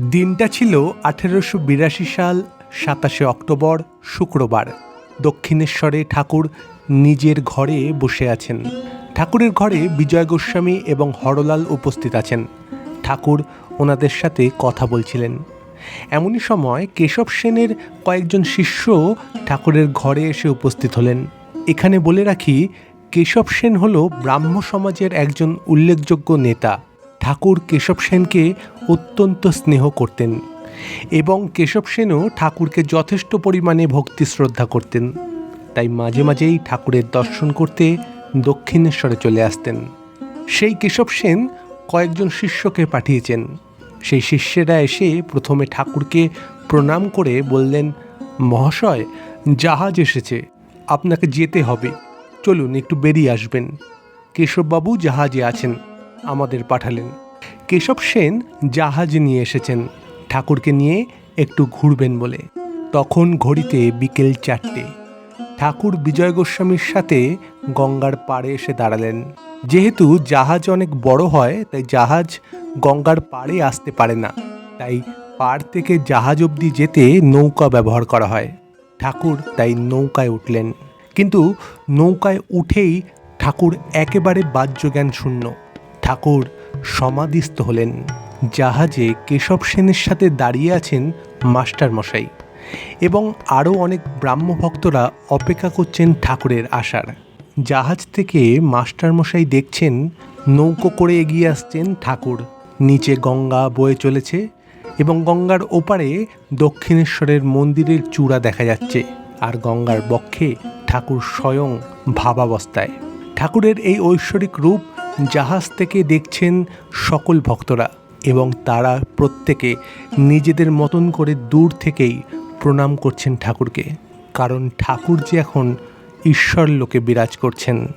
দিনটা ছিল আঠেরোশো বিরাশি সাল, সাতাশে অক্টোবর, শুক্রবার। দক্ষিণেশ্বরে ঠাকুর নিজের ঘরে বসে আছেন। ঠাকুরের ঘরে বিজয় গোস্বামী এবং হরলাল উপস্থিত আছেন। ঠাকুর ওনাদের সাথে কথা বলছিলেন। এমনই সময় কেশব সেনের কয়েকজন শিষ্য ঠাকুরের ঘরে এসে উপস্থিত হলেন। এখানে বলে রাখি, কেশব সেন হল ব্রাহ্ম সমাজের একজন উল্লেখযোগ্য নেতা। ঠাকুর কেশব সেনকে অত্যন্ত স্নেহ করতেন এবং কেশব সেনও ঠাকুরকে যথেষ্ট পরিমাণে ভক্তি শ্রদ্ধা করতেন। তাই মাঝে মাঝেই ঠাকুরের দর্শন করতে দক্ষিণেশ্বরে চলে আসতেন। সেই কেশব সেন কয়েকজন শিষ্যকে পাঠিয়েছেন। সেই শিষ্যেরা এসে প্রথমে ঠাকুরকে প্রণাম করে বললেন, মহাশয়, জাহাজ এসেছে, আপনাকে যেতে হবে। চলুন, একটু বেরিয়ে আসবেন। কেশববাবু জাহাজে আছেন। আমাদের পাঠালেন। কেশব সেন জাহাজ নিয়ে এসেছেন। ঠাকুরকে নিয়ে একটু ঘুরবেন বলে। তখন ঘড়িতে বিকেল চারটে। ঠাকুর বিজয় গোস্বামীর সাথে গঙ্গার পাড়ে এসে দাঁড়ালেন। যেহেতু জাহাজ অনেক বড় হয়, তাই জাহাজ গঙ্গার পাড়ে আসতে পারে না। তাই পাড় থেকে জাহাজ অবধি যেতে নৌকা ব্যবহার করা হয়। ঠাকুর তাই নৌকায় উঠলেন। কিন্তু নৌকায় উঠেই ঠাকুর একেবারে বাহ্যজ্ঞান শূন্য ঠাকুর সমাধিস্থ হলেন। জাহাজে কেশব সেনের সাথে দাঁড়িয়ে আছেন মাস্টার মশাই এবং আরও অনেক ব্রাহ্ম ভক্তরা অপেক্ষা করছেন ঠাকুরের আসার। জাহাজ থেকে মাস্টার মশাই দেখছেন নৌকো করে এগিয়ে আসছেন ঠাকুর। নিচে গঙ্গা বয়ে চলেছে এবং গঙ্গার ওপারে দক্ষিণেশ্বরের মন্দিরের চূড়া দেখা যাচ্ছে আর গঙ্গার বক্ষে ঠাকুর স্বয়ং ভাবাবস্থায়। ঠাকুরের এই ঐশ্বরিক রূপ জাহাজ থেকে দেখছেন সকল ভক্তরা এবং তারা প্রত্যেকে নিজেদের মতন করে দূর থেকেই প্রণাম করছেন ঠাকুরকে, কারণ ঠাকুর যে এখন ঈশ্বর লোকে বিরাজ করছেন।